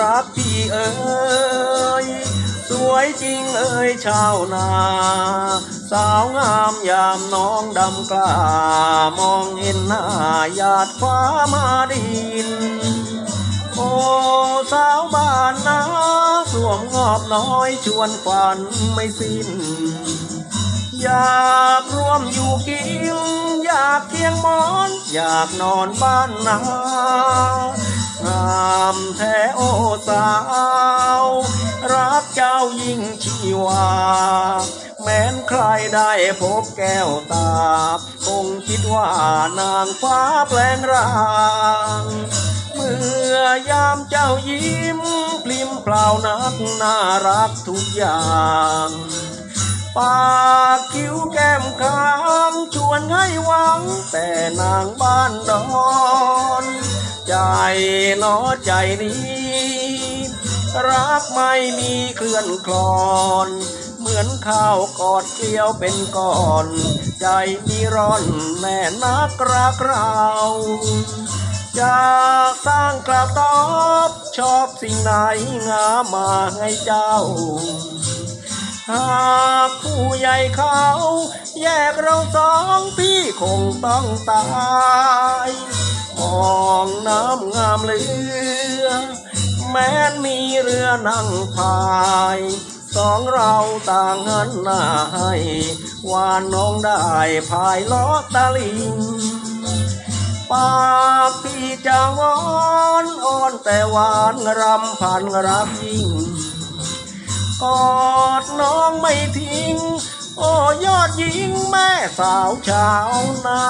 รักพี่เอ๋ยสวยจริงเอ๋ยชาวนา สาวงามยามน้องดำกล้ามองเห็นหน้าหยาดฟ้ามาดิน โอ้สาวบ้านนาสวมงอบน้อยชวนฝันไม่สิ้น อยากร่วมอยู่กินอยากเคียงมอน อยากนอนบ้านนางามแท้ วาแม้นใครได้พบแก้วตา คงคิดว่านางฟ้าแปลงร่างเมื่อยามเจ้ายิ้มปลิมเปล่านักน่ารักทุกอย่างปากคิ้วแก้มคางชวนให้หวัง แต่นางบ้านดอน ใจนอใจนี้ รักไม่มีเคลื่อนคลอน เหมือนข้าวกอดเกลียวเป็นก้อน ใจมีร้อนแน่นักรักเราอยากสร้างกระตอบชอบสิ่งไหนงามมาให้เจ้า หากผู้ใหญ่เขา แยกเราสองพี่คงต้องตาย แม้นมีเรือนั่งพายสองเราต่างหันหน้าให้วาน้องได้พายล้อตะลิงปากพี่จะวอนอ่อนแต่หวานรำพันรักยิ่งกอดน้องไม่ทิ้ง โอ้ยอดหญิงแม่สาวชาวนา